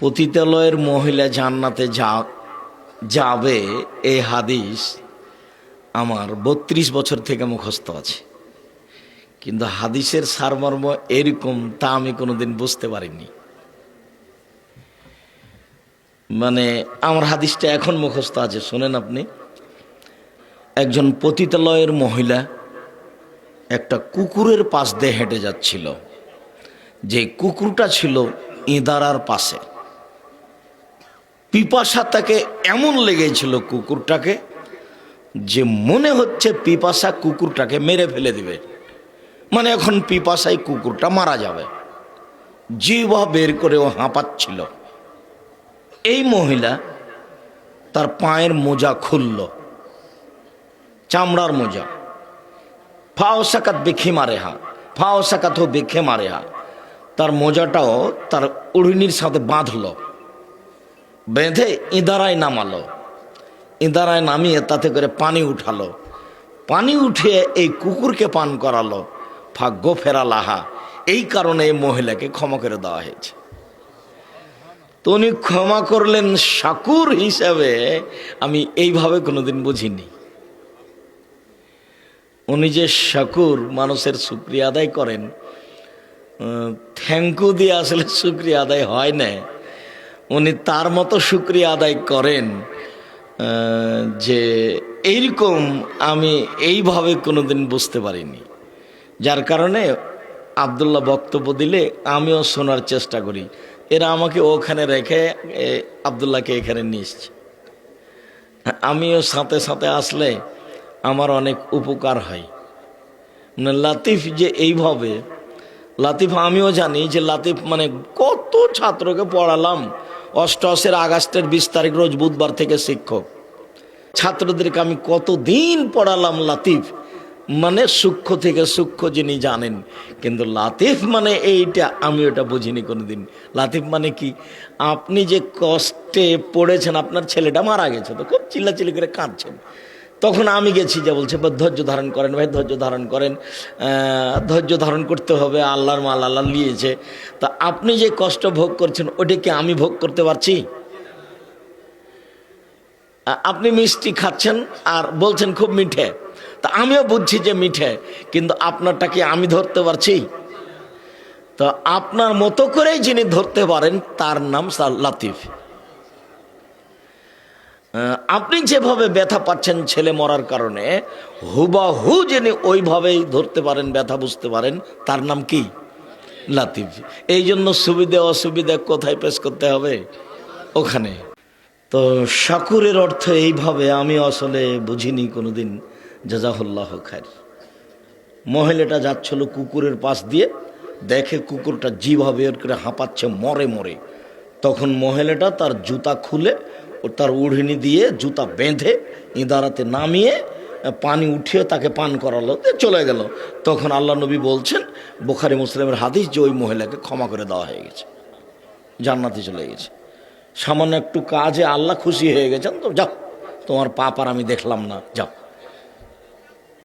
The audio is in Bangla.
পতিতালয়ের মহিলা জান্নাতে যা, যাবে এই হাদিস আমার বত্রিশ বছর থেকে মুখস্থ আছে। কিন্তু হাদিসের সারমর্ম এরকম তা আমি কোনোদিন বুঝতে পারিনি। মানে আমার হাদিসটা এখন মুখস্থ আছে, শোনেন আপনি। একজন পতিতালয়ের মহিলা একটা কুকুরের পাশ দিয়ে হেঁটে যাচ্ছিল। যে কুকুরটা ছিল ইঁদারার পাশে। পিপাসা তাকে এমন লেগেছিল কুকুরটাকে যে মনে হচ্ছে পিপাসা কুকুরটাকে মেরে ফেলে দিবে। মানে এখন পিপাসায় কুকুরটা মারা যাবে। জিভা বের করে ও হাঁপাচ্ছিল। এই মহিলা তার পায়ের মোজা খুলল। চামড়ার মোজা। ফাও সাকাত বেখে মারে হা। ফাও সাকাত বেখে মারে হা। তার মোজাটাও তার উড়িনির সাথে বাঁধলো। বেঁধে ইঁদারায় নামালো। ইঁদারায় নামিয়ে তাতে করে পানি উঠালো। পানি উঠিয়ে এই কুকুরকে পান করালো। ভাগ্য ফেরা লাহা এই কারণে এই মহিলাকে ক্ষমা করে দেওয়া হয়েছে। তো উনি ক্ষমা করলেন শাকুর হিসাবে, আমি এইভাবে কোনোদিন বুঝিনি। উনি যে শাকুর মানুষের শুক্রিয়া আদায় করেন থ্যাংকু দিয়ে আসলে শুক্রিয়া আদায় হয় না উনি তার মতো শুক্রিয়া আদায় করেন যে এইরকম আমি এইভাবে কোনোদিন বুঝতে পারিনি। যার কারণে আবদুল্লাহ বক্তব্য দিলে আমিও শোনার চেষ্টা করি। এরা আমাকে ওখানে রেখে আবদুল্লাহকে এখানে এসছে। আমিও সাথে সাথে আসলে আমার অনেক উপকার হয়। মানে লাতিফ যে এইভাবে, লাতিফ আমিও জানি যে লাতিফ মানে কত ছাত্রকে পড়ালাম। অষ্টআশের আগস্টের বিশ তারিখ রোজ বুধবার থেকে শিক্ষক। ছাত্রদেরকে আমি কতদিন পড়ালাম লাতিফ? মানে সূক্ষ্ম থেকে সূক্ষ্ম যিনি জানেন, কিন্তু লাতিফ মানে এইটা, আমি ওটা বুঝিনি কোনোদিন। লাতিফ মানে কি? আপনি যে কষ্টে পড়েছেন, আপনার ছেলেটা মারা গেছে, তো খুব চিল্লাচিল্লি করে কাঁদছেন। তখন আমি গেছি যে বলছে, "বা, ধৈর্য ধারণ করেন ভাই, ধৈর্য ধারণ করেন। ধৈর্য ধারণ করতে হবে, আল্লাহর মাল আল্লাহ নিয়েছে। তা আপনি যে কষ্ট ভোগ করছেন ওটা কি আমি ভোগ করতে পারছি? আপনি মিষ্টি খাচ্ছেন আর বলছেন খুব মিঠে। তা আমিও বুঝছি যে মিঠে, কিন্তু আপনারটা কি আমি ধরতে পারছি। তো আপনার মতো করেই যিনি ধরতে পারেন, তার নাম সা- লাতিফ। আপনি যেভাবে ব্যথা পাচ্ছেন ছেলে মরার কারণে, হুবাহু যিনি ওইভাবেই ধরতে পারেন, ব্যথা বুঝতে পারেন, তার নাম কি? লাতিফ। এই জন্য সুবিধে, অসুবিধা কোথায় পেশ করতে হবে? ওখানে। তো শাকুরের অর্থ এইভাবে, আমি আসলে বুঝিনি কোনোদিন। জাজাহুল্লাহ খায়ের মহিলাটা যাচ্ছিল কুকুরের পাশ দিয়ে, দেখে কুকুরটা জিভা বের করে হাঁপাচ্ছে, মরে মরে। তখন মহিলাটা তার জুতা খুলে ও তার উড়িনি দিয়ে জুতা বেঁধে ইঁদারাতে নামিয়ে পানি উঠিয়ে তাকে পান করালো চলে গেল তখন আল্লাহ নবী বলছেন বোখারি মুসলিমের হাদিস যে ওই মহিলাকে ক্ষমা করে দেওয়া হয়ে গেছে জান্নাতে চলে গেছে সামান্য একটু কাজে আল্লাহ খুশি হয়ে গেছেন তো যাও তোমার পাপ আর আমি দেখলাম না, যাও।